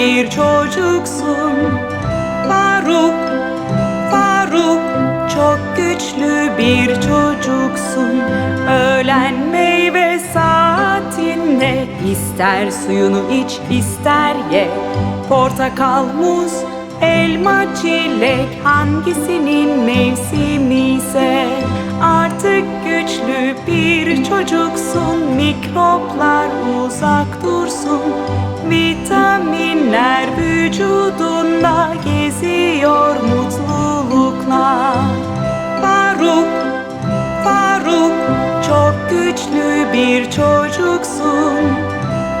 bir çocuksun. Faruk Faruk çok güçlü bir çocuksun. Öğlen meyve saatinde ister suyunu iç ister ye. Portakal, muz, elma, çilek hangisinin mevsimi ise. Artık güçlü bir çocuksun Mikroplar uzak dursun vücudunda geziyor mutlulukla Faruk, Faruk çok güçlü bir çocuksun.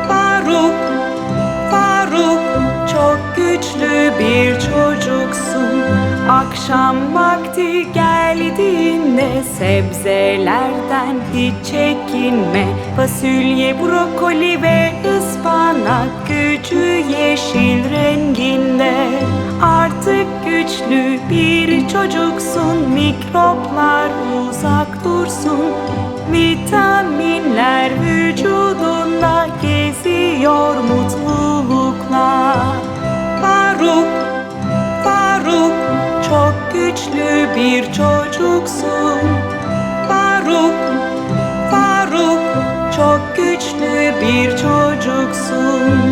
Faruk, Faruk çok güçlü bir çocuksun. Akşam vakti geldiğinde sebzelerden hiç çekinme. Fasulye, brokoli ve ıspanak gücü yeşil renginde. Artık güçlü bir çocuksun Mikroplar uzak dursun. Vitaminler vücudunda geziyor mutlulukla çok güçlü bir çocuksun. Faruk, Faruk çok güçlü bir çocuksun